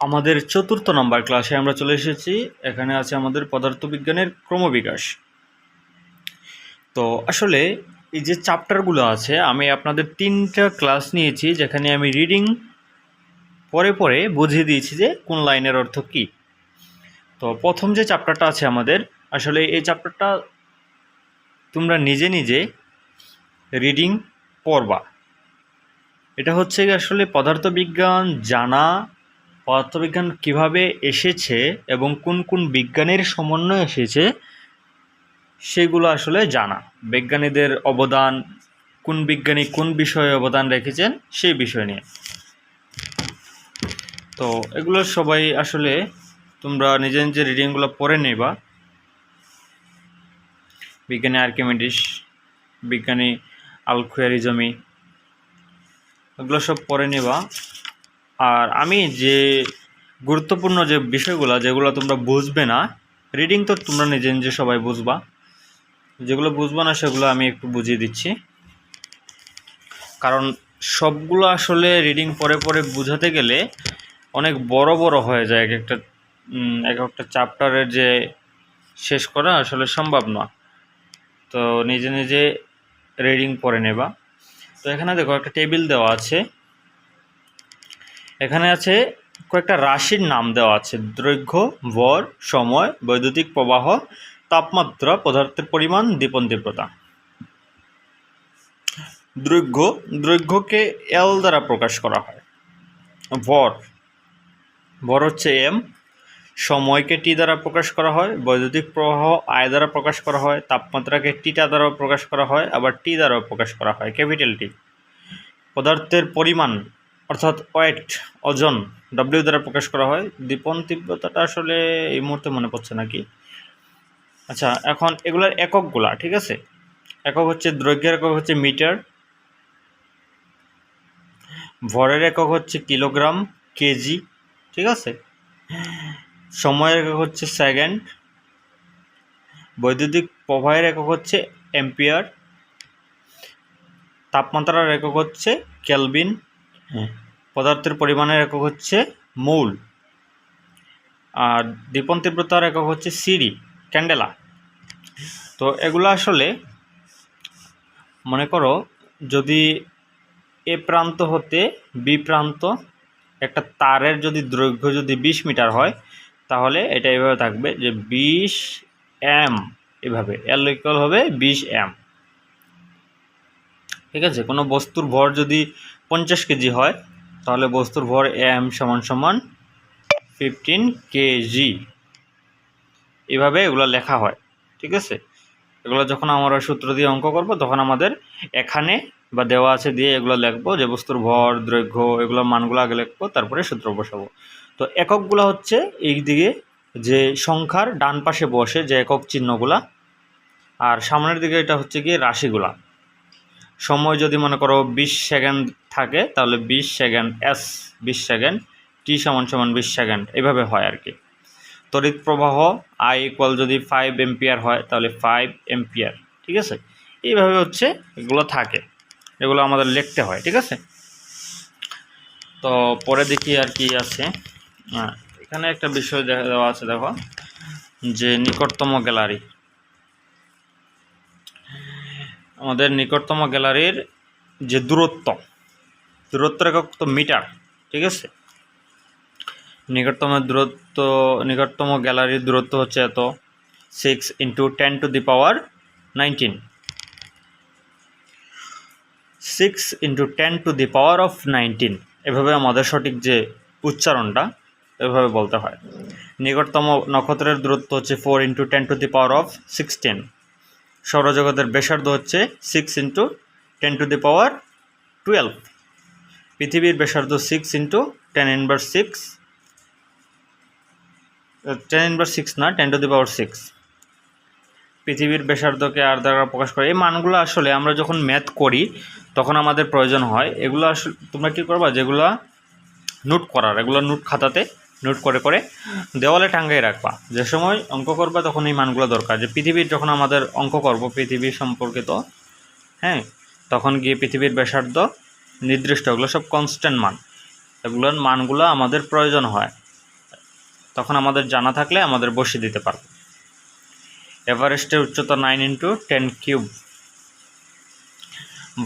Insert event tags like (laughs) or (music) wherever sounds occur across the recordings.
আমাদের চতুর্থ নম্বর ক্লাসে আমরা চলে এসেছি। এখানে আছে আমাদের পদার্থবিজ্ঞানের ক্রমবিকাশ। তো আসলে এই যে চ্যাপ্টারগুলো আছে, আমি আপনাদের তিনটা ক্লাস নিয়েছি, যেখানে আমি রিডিং পরে পরে বুঝিয়ে দিয়েছি যে কোন লাইনের অর্থ কী। তো প্রথম যে চ্যাপ্টারটা আছে আমাদের, আসলে এই চ্যাপ্টারটা তোমরা নিজে নিজে রিডিং পড়বা। এটা হচ্ছে আসলে পদার্থবিজ্ঞান জানা পদার্থবিজ্ঞান কীভাবে এসেছে এবং কোন কোন বিজ্ঞানের সমন্বয়ে এসেছে, সেগুলো আসলে জানা। বিজ্ঞানীদের অবদান, কোন বিজ্ঞানী কোন বিষয়ে অবদান রেখেছেন, সেই বিষয় নিয়ে। তো এগুলো সবাই আসলে তোমরা নিজে নিজে রিডিংগুলো পড়ে নেবা। বিজ্ঞানী আর্কিমিডিস, বিজ্ঞানী আলখুয়ারিজমি, এগুলো সব পড়ে নেবা। আর আমি যে গুরুত্বপূর্ণ যে বিষয়গুলো যেগুলো তোমরা বুঝবে না রিডিং তো তোমরা নিজে নিজে সবাই বুঝবা। যেগুলো বুঝবা না সেগুলো আমি একটু বুঝিয়ে দিচ্ছি। কারণ সবগুলো আসলে রিডিং পরে পরে বোঝাতে গেলে অনেক বড় বড় হয়ে যায় এক একটা এক একটা চ্যাপ্টারের যে শেষ করা আসলে সম্ভব না। তো নিজে নিজে রিডিং পড়ে নেবা। তো এখানে দেখো একটা টেবিল দেওয়া আছে। এখানে আছে কয়েকটা রাশির নাম দেওয়া আছে। দৈর্ঘ্য, ভর, সময়, বৈদ্যুতিক প্রবাহ, তাপমাত্রা, পদার্থের পরিমাণ, দীপন তীব্রতা। দৈর্ঘ্য, দৈর্ঘ্যকে এল দ্বারা প্রকাশ করা হয়। ভর ভর হচ্ছে এম সময়কে টি দ্বারা প্রকাশ করা হয়, বৈদ্যুতিক প্রবাহ আয় দ্বারা প্রকাশ করা হয়, তাপমাত্রাকে টিটা দ্বারা প্রকাশ করা হয়, আবার টি দ্বারাও প্রকাশ করা হয়। ক্যাপিটাল টি পদার্থের পরিমাণ অর্থাৎ ওয়েট, ওজন ডব্লিউ দ্বারা প্রকাশ করা হয়। দীপন তীব্রতাটা আসলে এই মুহূর্তে মনে পড়ছে নাকি? আচ্ছা এখন এগুলোর এককগুলা, ঠিক আছে? একক হচ্ছে দৈর্ঘ্যের একক হচ্ছে মিটার। ভরের একক হচ্ছে কিলোগ্রাম, কেজি, ঠিক আছে? সময়ের একক হচ্ছে সেকেন্ড। বৈদ্যুতিক প্রবাহের একক হচ্ছে এম্পিয়ার তাপমাত্রার একক হচ্ছে কেলভিন। পদার্থের পরিমাণের একক হচ্ছে মৌল। আর দীপন তীব্রতার একক হচ্ছে সিরি ক্যান্ডেলা। তো এগুলো আসলে মনে করো যদি এ প্রান্ত হতে বি প্রান্ত, একটা তারের যদি দৈর্ঘ্য যদি বিশ মিটার হয়, তাহলে এটা এভাবে থাকবে যে বিশ এম এভাবে। এল ইকুয়াল হবে বিশ এম। ঠিক আছে? কোনো বস্তুর ভর যদি পঞ্চাশ কেজি হয়, তাহলে বস্তুর ভর এম সমান সমান ফিফটিন কেজি। এভাবে এগুলো লেখা হয়, ঠিক আছে? এগুলো যখন আমরা সূত্র দিয়ে অঙ্ক করব, তখন আমাদের এখানে বা দেওয়া আছে দিয়ে এগুলো লিখব, যে বস্তুর ভর, দৈর্ঘ্য, এগুলো মানগুলো আগে লিখব, তারপরে সূত্র বসাবো। তো এককগুলো হচ্ছে এই দিকে যে সংখ্যার ডান পাশে বসে যে একক চিহ্নগুলা, আর সামনের দিকে এটা হচ্ছে কি, রাশিগুলা। সময় যদি মনে করো বিশ সেকেন্ড থাকে, তাহলে বিশ সেকেন্ড এস, বিশ সেকেন্ড, টি সমান সমান বিশ সেকেন্ড, এভাবে হয় আর কি। তড়িৎ প্রবাহ আই ইকুয়াল যদি ফাইভ এম্পিয়ার হয়, তাহলে ফাইভ এম্পিয়ার ঠিক আছে? এইভাবে হচ্ছে এগুলো থাকে, এগুলো আমাদের লিখতে হয়, ঠিক আছে? তো পরে দেখি আর কি আছে। এখানে একটা বিষয় দেখা দেওয়া আছে, দেখো, যে নিকটতম গ্যালারি। আমাদের নিকটতম গ্যালারির যে দূরত্ব দূরত্ব একক তো মিটার, ঠিক আছে? নিকটতম দূরত্ব, নিকটতম গ্যালারির দূরত্ব হচ্ছে এত six into ten to the power nineteen six into ten to the power of nineteen এভাবে আমাদের সঠিক যে উচ্চারণটা, এভাবে বলতে হয়। নিকটতম নক্ষত্রের দূরত্ব হচ্ছে four into ten to the power of sixteen সৌরজগতের ব্যাসার্ধ হচ্ছে six into ten to the power twelve পৃথিবীর ব্যাসার্ধ six into ten inverse six ten inverse six না ten to the power six পৃথিবীর ব্যাসার্ধকে আর দ্বারা প্রকাশ করে। এই মানগুলো আসলে আমরা যখন ম্যাথ করি, তখন আমাদের প্রয়োজন হয়। এগুলো আসলে তোমরা কী করবা? যেগুলো নোট করার, এগুলো নোট খাতাতে নোট করে করে দেওয়ালে টাঙ্গাই রাখবা। যে সময় অঙ্ক করবা তখন এই মানগুলো দরকার। যে পৃথিবীর যখন আমাদের অঙ্ক করব, পৃথিবী সম্পর্কিত হ্যাঁ তখন গিয়ে পৃথিবীর ব্যাসার্ধ, নির্দিষ্ট, এগুলো সব কনস্ট্যান্ট মান। এগুলোর মানগুলো আমাদের প্রয়োজন হয়। তখন আমাদের জানা থাকলে আমাদের বসিয়ে দিতে পারব। এভারেস্টের উচ্চতা নাইন ইন্টু টেন কিউব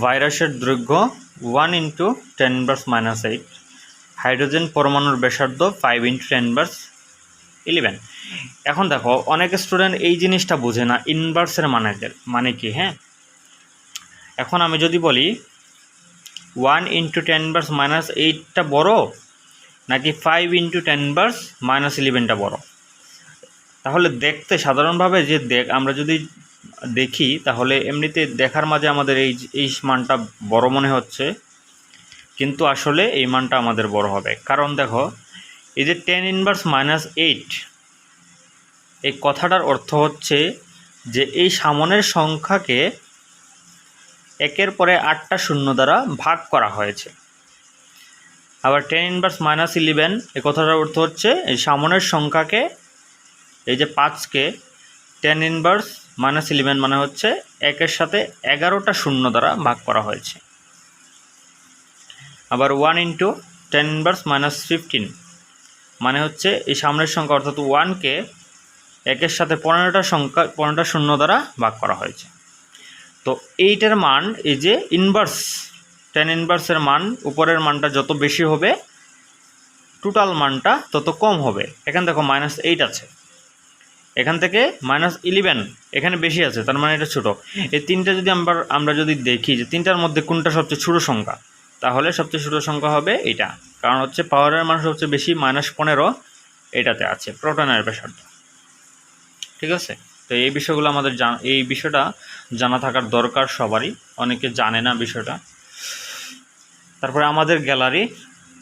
ভাইরাসের দৈর্ঘ্য one into ten inverse minus eight hydrogen পরমাণুর ব্যাসার্ধ five into ten inverse eleven এখন দেখো, অনেক স্টুডেন্ট এই জিনিসটা বোঝে না ইনভার্সের মানে মানে কি হ্যাঁ? এখন আমি যদি বলি one into ten inverse minus এইটটা বড়, নাকি five into ten inverse minus ইলেভেনটা বড়? তাহলে দেখতে সাধারণভাবে যে দেখ, আমরা যদি দেখি, তাহলে এমনিতে দেখার মাঝে আমাদের এই এই মানটা বড় মনে হচ্ছে। কিন্তু আসলে এই মানটা আমাদের বড় হবে। কারণ দেখো, এই যে টেন ইনভার্স মাইনাস এইট এই কথাটার অর্থ হচ্ছে যে এই সামনের সংখ্যাকে একের পরে আটটা শূন্য দ্বারা ভাগ করা হয়েছে। আবার টেন ইনভার্স মাইনাস ইলেভেন এই কথাটার অর্থ হচ্ছে এই সামনের সংখ্যাকে, এই যে পাঁচকে টেন ইনভার্স মাইনাস ইলেভেন মানে হচ্ছে একের সাথে এগারোটা শূন্য দ্বারা ভাগ করা হয়েছে। আবার one into ten inverse minus fifteen মানে হচ্ছে এই সামনের সংখ্যা অর্থাৎ ওয়ানকে একের সাথে পনেরোটা সংখ্যা, পনেরোটা শূন্য দ্বারা ভাগ করা হয়েছে। তো এইটার মান এই যে ইনভার্স টেন ইনভার্সের মান, উপরের মানটা যত বেশি হবে টোটাল মানটা তত কম হবে। এখানে দেখো মাইনাস এইট আছে। এখান থেকে মাইনাস ইলেভেন এখানে বেশি আছে, তার মানে এটা ছোটো। এই তিনটা যদি আমরা আমরা যদি দেখি যে তিনটার মধ্যে কোনটা সবচেয়ে ছোটো সংখ্যা? তাহলে সবচেয়ে ছোটো সংখ্যা হবে এটা। কারণ হচ্ছে পাওয়ারের মান সবচেয়ে বেশি, মাইনাস পনেরো এটাতে আছে, প্রোটনের ব্যাসার্ধ। ঠিক আছে? তো এই বিষয়গুলো আমাদের জান, এই বিষয়টা জানা থাকার দরকার সবারই। অনেকে জানে না বিষয়টা। তারপরে আমাদের গ্যালারি,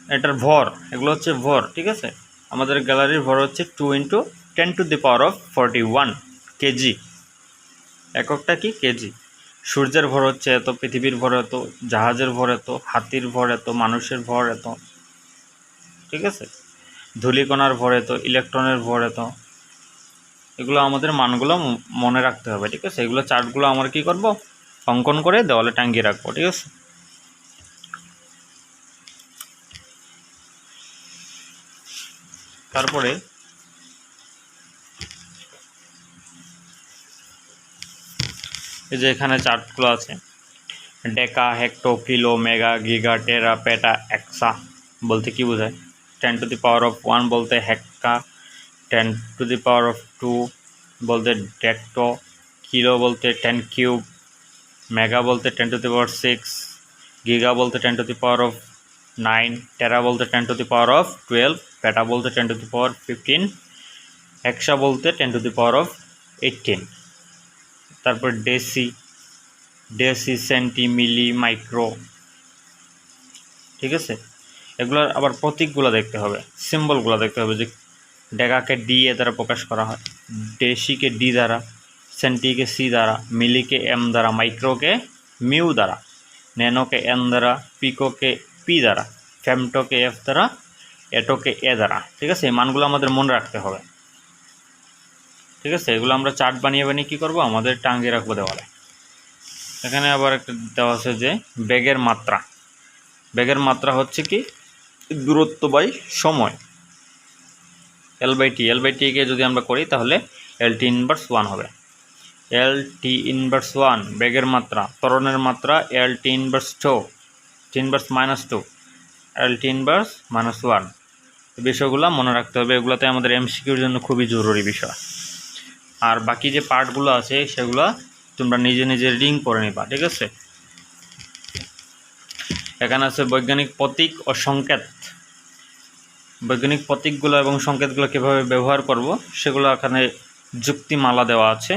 এটার ভর, এগুলো হচ্ছে ভর, ঠিক আছে? আমাদের গ্যালারির ভর হচ্ছে two into ten to the power of forty one KG. এককটা কি? কেজি। সূর্যের ভর হচ্ছে এত, পৃথিবীর ভর এত, জাহাজের ভর এত, হাতির ভর এত, মানুষের ভর এত, ঠিক আছে? ধূলিকণার ভর এত, ইলেকট্রনের ভর এত, এগুলো আমাদের মানগুলো মনে রাখতে হবে, ঠিক আছে? এগুলো চার্টগুলো আমরা কি করব? অঙ্কন করে দেওয়ালে টাঙ্গিয়ে রাখব, ঠিক আছে? তারপরে এই যে এখানে চার্টগুলো আছে। Deca, hecto, kilo, mega, giga, tera, peta, exa বলতে কি বোঝায়? Ten to the power of one বলতে hecto, ten to the power of two বলতে ডেক্টো, কিলো বলতে টেন কিউব, মেগা বলতে ten to the power six, giga বলতে ten to the power of nine, tera বলতে ten to the power of twelve, peta বলতে ten to the power fifteen, hexa বলতে ten to the power of eighteen তারপর deci deci centi milli micro ঠিক আছে? এগুলোর আবার প্রতীকগুলো দেখতে হবে, সিম্বলগুলো দেখতে হবে যে ডেকাকে ডি এ দ্বারা প্রকাশ করা হয়, ডেসিকে ডি দ্বারা, সেন্টিকে সি দ্বারা, মিলিকে এম দ্বারা, মাইক্রোকে মিউ দ্বারা, ন্যানোকে এন দ্বারা, পিকোকে পি দ্বারা, ফ্যামটোকে এফ দ্বারা, এটোকে এ দ্বারা, ঠিক আছে? এই মানগুলো আমাদের মনে রাখতে হবে। ঠিক আছে? এগুলো আমরা চার্ট বানিয়ে বানিয়ে কী করব? আমাদের টাঙ্গিয়ে রাখব দেওয়ালে। এখানে আবার একটা দেওয়া আছে যে ব্যাগের মাত্রা। ব্যাগের মাত্রা হচ্ছে কি? দূরত্ব বাই সময়। L by T L by টিকে যদি আমরা করি, তাহলে এল টি ইনভার্স ওয়ান হবে। এল টি ইনভার্স ওয়ান ব্যাগের মাত্রা। তরণের মাত্রা L T inverse two T inverse minus two L T inverse minus one বিষয়গুলো মনে রাখতে হবে। এগুলোতে আমাদের এমসিকিউর জন্য খুবই জরুরি বিষয়। আর বাকি যে পার্টগুলো আছে, সেগুলো তোমরা নিজে নিজে রিডিং করে নিবা, ঠিক আছে? এখানে আছে বৈজ্ঞানিক প্রতীক ও সংকেত। বৈজ্ঞানিক প্রতীকগুলো এবং সংকেতগুলো কীভাবে ব্যবহার করব, সেগুলো এখানে যুক্তিমালা দেওয়া আছে,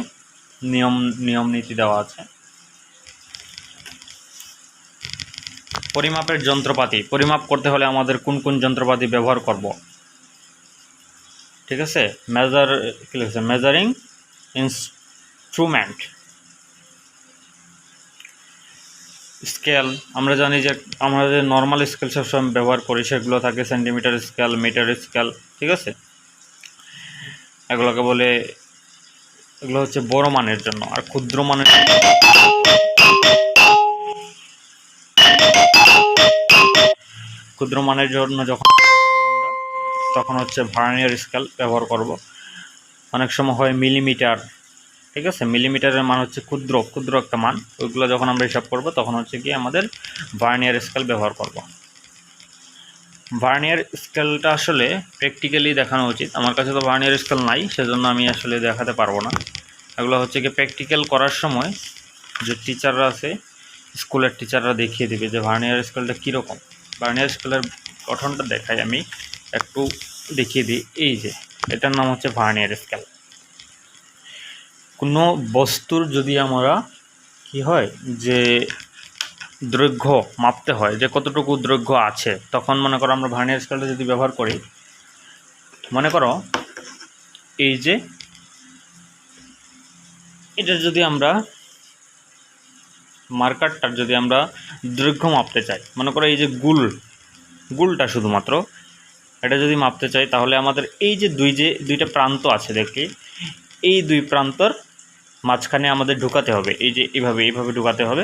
নিয়ম নিয়ম নীতি দেওয়া আছে। পরিমাপের যন্ত্রপাতি, পরিমাপ করতে হলে আমাদের কোন কোন যন্ত্রপাতি ব্যবহার করব? ঠিক আছে? মেজার কী লিখেছে? Measuring instrument. স্কেল, আমরা জানি যে আমরা যে নর্মাল স্কেল সবসময় ব্যবহার করি, সেগুলো থাকে সেন্টিমিটার স্কেল মিটার স্কেল ঠিক আছে? এগুলোকে বলে, এগুলো হচ্ছে বড় মানের জন্য, আর ক্ষুদ্র মানের ক্ষুদ্র মানের জন্য যখন, তখন হচ্ছে ভার্নিয়ার স্কেল ব্যবহার করব। অনেক সময় হয় মিলিমিটার, ঠিক আছে? মিলিমিটারের মান হচ্ছে ক্ষুদ্র ক্ষুদ্র একটা মান। ওইগুলো যখন আমরা হিসাব করব, তখন হচ্ছে কি আমাদের ভার্নিয়ার স্কেল ব্যবহার করব। ভার্নিয়ার স্কেলটা আসলে প্র্যাকটিক্যালি দেখানো উচিত। আমার কাছে তো ভার্নিয়ার স্কেল নাই, সেজন্য আমি আসলে দেখাতে পারব না। এগুলো হচ্ছে কি প্র্যাকটিক্যাল করার সময় যে টিচাররা আছে স্কুলের টিচাররা দেখিয়ে দেবে যে ভার্নিয়ার স্কেলটা কীরকম। ভার্নিয়ার স্কেলের গঠনটা দেখাই আমি, একটু দেখিয়ে দিই। এই যে এটার নাম হচ্ছে ভার্নিয়ার স্কেল। কোনো বস্তুর যদি আমরা কি হয় যে দৈর্ঘ্য মাপতে হয়, যে কতটুকু দৈর্ঘ্য আছে, তখন মনে করো আমরা ভার্নিয়ার স্কেলটা যদি ব্যবহার করি, মনে করো এই যে এটা যদি আমরা মার্কারটার যদি আমরা দৈর্ঘ্য মাপতে চাই, মনে করো এই যে গুল, গুলটা শুধুমাত্র এটা যদি মাপতে চাই, তাহলে আমাদের এই যে দুই যে, দুইটা প্রান্ত আছে দেখি, এই দুই প্রান্তর মাঝখানে আমাদের ঢুকাতে হবে। এই যে এইভাবে এইভাবে ঢুকাতে হবে।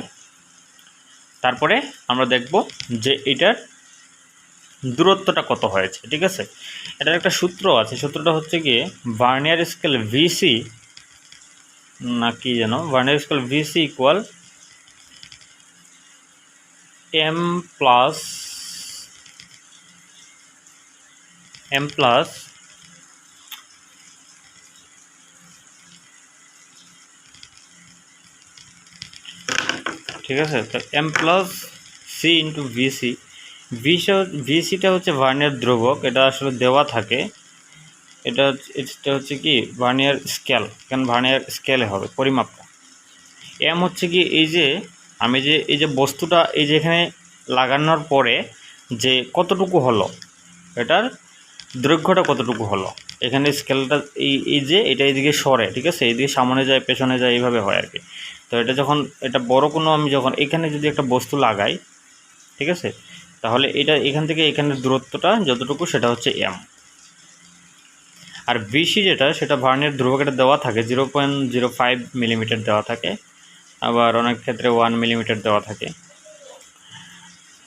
তারপরে আমরা দেখব যে এটার দূরত্বটা কত হয়েছে, ঠিক আছে? এটার একটা সূত্র আছে, সূত্রটা হচ্ছে গিয়ে ভার্নিয়ার স্কেল ভিসি, না কি যেন, vernier scale VC equal M plus M plus ঠিক আছে, তো M plus C into VC VC ভিসিটা হচ্ছে ভার্নিয়ার ধ্রুবক, এটা আসলে দেওয়া থাকে। এটা এটা হচ্ছে কি? ভার্নিয়ার স্কেল কেন ভার্নিয়ার স্কেলে হবে, পরিমাপটা। এম হচ্ছে কি, এই যে, আমি যে, এই যে বস্তুটা, এই যে এখানে লাগানোর পরে যে কতটুকু হলো, এটার দৈর্ঘ্যটা কতটুকু হলো? এখানে স্কেলটা এই এই যে এটা এইদিকে সরে, ঠিক আছে? এইদিকে সামনে যায়, পেছনে যায়, এইভাবে হয় আর কি তো এটা যখন, এটা বড় কোনো আমি যখন, এখানে যদি একটা বস্তু লাগাই, ঠিক আছে? তাহলে এটা এখান থেকে এখানের দূরত্বটা যতটুকু সেটা হচ্ছে এম আর বিসি যেটা, সেটা ভার্নিয়ার ধ্রুবক এটা দেওয়া থাকে, zero point zero five millimetre দেওয়া থাকে। আবার অনেক ক্ষেত্রে ওয়ান মিলিমিটার দেওয়া থাকে।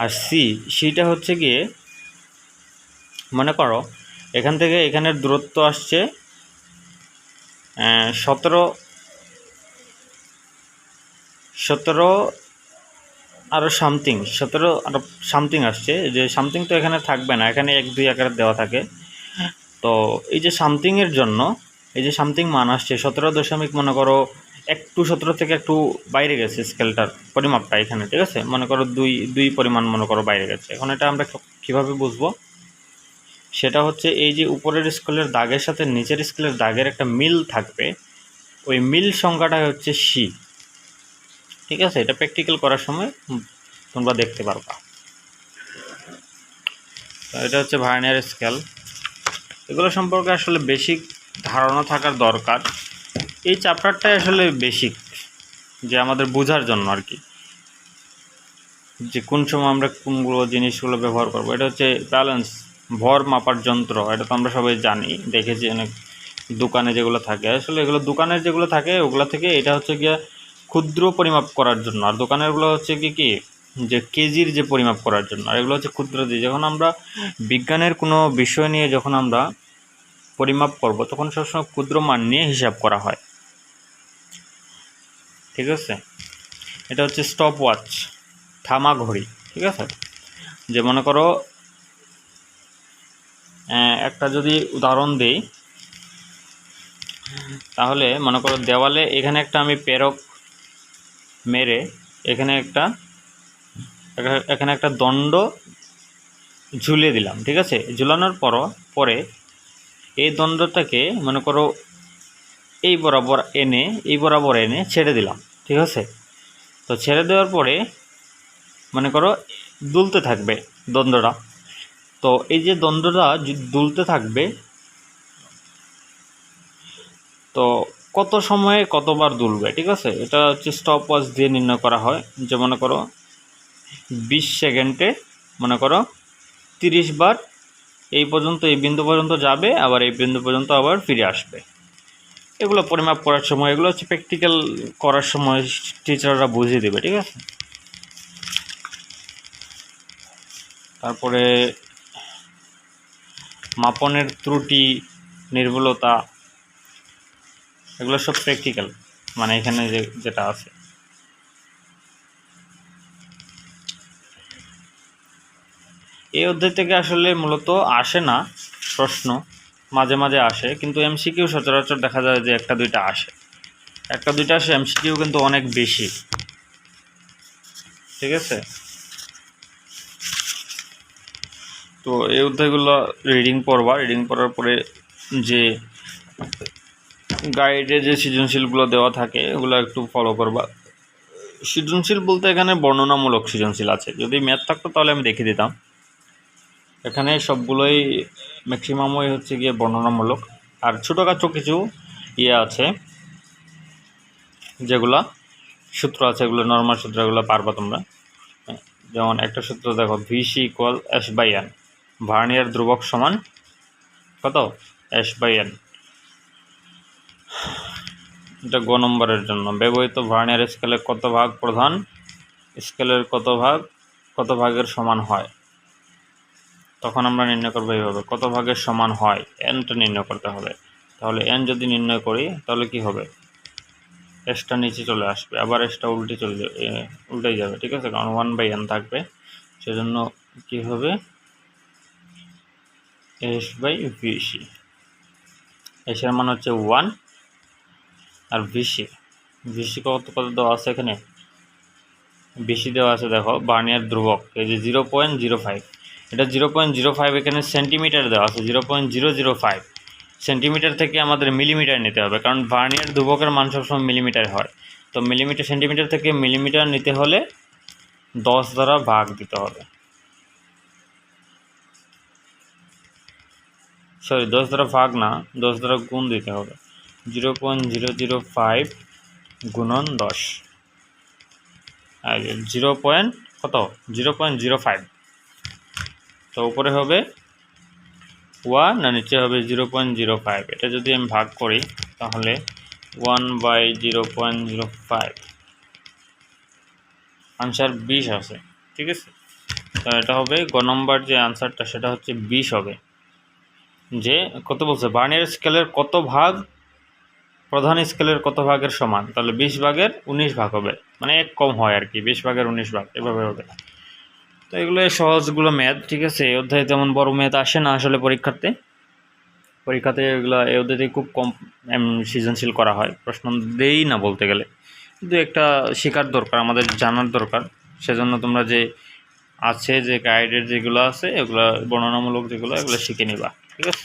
আর সি সিটা হচ্ছে গিয়ে মনে করো, এখান থেকে এখানের দূরত্ব আসছে সতেরো সতেরো আরও সামথিং সতেরো আরও সামথিং আসছে যে সামথিং তো এখানে থাকবে না, এখানে এক, দুই আকারে দেওয়া থাকে। তো এই যে সামথিংয়ের জন্য, এই যে সামথিং মান আসছে, সতেরো দশমিক মনে করো একটু সতেরো থেকে একটু বাইরে গেছে স্কেলটার পরিমাপটা এখানে, ঠিক আছে? মনে করো দুই দুই পরিমাণ মনে করো বাইরে গেছে। এখন এটা আমরা কীভাবে বুঝব? সেটা হচ্ছে এই যে উপরের স্কেলের দাগের সাথে নিচের স্কেলের দাগের একটা মিল থাকবে। ওই মিল সংখ্যাটা হচ্ছে সি ঠিক আছে? এটা প্র্যাকটিক্যাল করার সময় তোমরা দেখতে পারবা। এটা হচ্ছে ভার্নিয়ার স্কেল এগুলো সম্পর্কে আসলে বেসিক ধারণা থাকার দরকার। এই চ্যাপ্টারটাই আসলে বেসিক যে আমাদের বোঝার জন্য আর কি। যে কোন সময় আমরা কোনগুলো জিনিসগুলো ব্যবহার করব, এটা হচ্ছে ব্যালেন্স ভর মাপার যন্ত্র, এটা তো আমরা সবাই জানি, দেখেছি অনেক দোকানে যেগুলো থাকে। আসলে এগুলো দোকানের যেগুলো থাকে, ওগুলো থেকে এটা হচ্ছে গিয়ে ক্ষুদ্র পরিমাপ করার জন্য। আর দোকানেরগুলো হচ্ছে কি কি? যে কেজির যে পরিমাপ করার জন্য। আর এগুলো হচ্ছে ক্ষুদ্র দিয়ে। যখন আমরা বিজ্ঞানের কোনো বিষয় নিয়ে যখন আমরা পরিমাপ করব, তখন সবসময় ক্ষুদ্র মান নিয়ে হিসাব করা হয়। ঠিক আছে? এটা হচ্ছে স্টপ ওয়াচ থামা ঘড়ি ঠিক আছে? যে মনে করো একটা যদি উদাহরণ দিই, তাহলে মনে করো দেওয়ালে এখানে একটা আমি পেরক মেরে, এখানে একটা এখা- এখানে একটা দণ্ড ঝুলিয়ে দিলাম, ঠিক আছে? ঝুলানোর পর, পরে এই দণ্ডটাকে মনে করো এই বরাবর এনে, এই বরাবর এনে ছেড়ে দিলাম, ঠিক আছে? তো ছেড়ে দেওয়ার পরে মনে করো দুলতে থাকবে দ্বন্দ্বটা তো এই যে দ্বন্দ্বটা দুলতে থাকবে, তো কত সময়ে কতবার দুলবে, ঠিক আছে? এটা হচ্ছে স্টপ ওয়াচ দিয়ে নির্ণয় করা হয়। যে মনে করো, বিশ সেকেন্ডে মনে করো, তিরিশ বার এই পর্যন্ত, এই বিন্দু পর্যন্ত যাবে, আবার এই বিন্দু পর্যন্ত আবার ফিরে আসবে। এগুলো পরিমাপ করার সময়, এগুলো হচ্ছে প্র্যাকটিক্যাল করার সময় টিচাররা বুঝিয়ে দেবে, ঠিক আছে? তারপরে মাপনের ত্রুটি, নির্ভুলতা, এগুলো সব প্র্যাকটিক্যাল মানে এখানে যে, যেটা আছে। এই অধ্যায় থেকে আসলে মূলত আসে না প্রশ্ন, মাঝে মাঝে আসে, কিন্তু এমসিকিউ সচরাচর দেখা যায় যে একটা দুইটা আসে। একটা দুইটা আসে এমসিকিউ কিন্তু অনেক বেশি। ঠিক আছে? তো এই অধ্যায়গুলো রিডিং পড়বা। রিডিং পড়ার পরে যে গাইডে যে সৃজনশীলগুলো দেওয়া থাকে, এগুলো একটু ফলো করবা। সৃজনশীল বলতে এখানে বর্ণনামূলক সৃজনশীল আছে। যদি ম্যাথ থাকতো তাহলে আমি দেখিয়ে দিতাম। এখানে সবগুলোই ম্যাক্সিমামই হচ্ছে গিয়ে বর্ণনামূলক। আর ছোটোখাটো কিছু ইয়ে আছে, যেগুলা সূত্র আছে, এগুলো নর্মাল সূত্রগুলো পারবা তোমরা। যেমন একটা সূত্র দেখো VC equal S by N vernier ধ্রুবক সমান কত? এস বাই এন এটা গ নম্বরের জন্য। ব্যবহৃত ভার্নিয়ার স্কেলের কত ভাগ প্রধান? স্কেলের কত ভাগ, কত ভাগের সমান হয়? তখন আমরা নির্ণয় করব এইভাবে। কত ভাগের সমান হয়? এনটা নির্ণয় করতে হবে। তাহলে এন যদি নির্ণয় করি, তাহলে কি হবে? এসটা নিচে চলে আসবে। আবার এসটা উল্টে চলে যাবে। উল্টেই যাবে। ঠিক আছে? কারণ ওয়ান বাই এন থাকবে। সেজন্য কি হবে? এস বাই ভিসি এসের মান হচ্ছে ওয়ান আর ভিসি ভিসি কত কত দেওয়া আছে এখানে? বেশি দেওয়া আছে, দেখো, বার্নিয়ার ধ্রুবক। এই যে জিরো পয়েন্ট জিরো ফাইভ এটা জিরো পয়েন্ট জিরো ফাইভ এখানে সেন্টিমিটার দেওয়া আছে zero point zero zero five centimetre থেকে আমাদের মিলিমিটার নিতে হবে, কারণ ভার্নিয়ার ধ্রুবকের মান সবসময় মিলিমিটার হয়। তো মিলিমিটার সেন্টিমিটার থেকে মিলিমিটার নিতে হলে দশ দ্বারা ভাগ দিতে হবে। সরি দশ দ্বারা ভাগ না, দশ দ্বারা গুণ দিতে হবে। Zero point zero zero five গুণন দশ। আর জিরো পয়েন্ট কত? Zero point zero five. তো উপরে হবে ওয়ান আর নিচে হবে জিরো পয়েন্ট জিরো ফাইভ। এটা যদি আমি ভাগ করি, তাহলে one by zero point zero five. Answer বিশ আছে, ঠিক আছে? তো এটা হবে গ নম্বর যে আনসারটা সেটা হচ্ছে বিশ হবে। যে কত বলছে? বার্নিয়ার স্কেলের কত ভাগ? প্রধান স্কেলের কত ভাগের সমান? তাহলে বিশ ভাগের উনিশ ভাগ হবে। মানে এক কম হয় আর কি, বিশ ভাগের উনিশ ভাগ, এভাবে হবে। তো এগুলো সহজগুলো ম্যাথ, ঠিক আছে? এই অধ্যায়ে তেমন বড় ম্যাথ আসে না আসলে পরীক্ষাতে পরীক্ষাতে এগুলো, এই অধ্যায়তে খুব কম সৃজনশীল করা হয়। প্রশ্ন দেই না বলতে গেলে। কিন্তু একটা শেখার দরকার, আমাদের জানার দরকার। সেজন্য তোমরা যে আছে, যে গাইডের যেগুলো আছে, এগুলো বর্ণনামূলক যেগুলো, এগুলো শিখে নিবা। ঠিক (laughs) আছে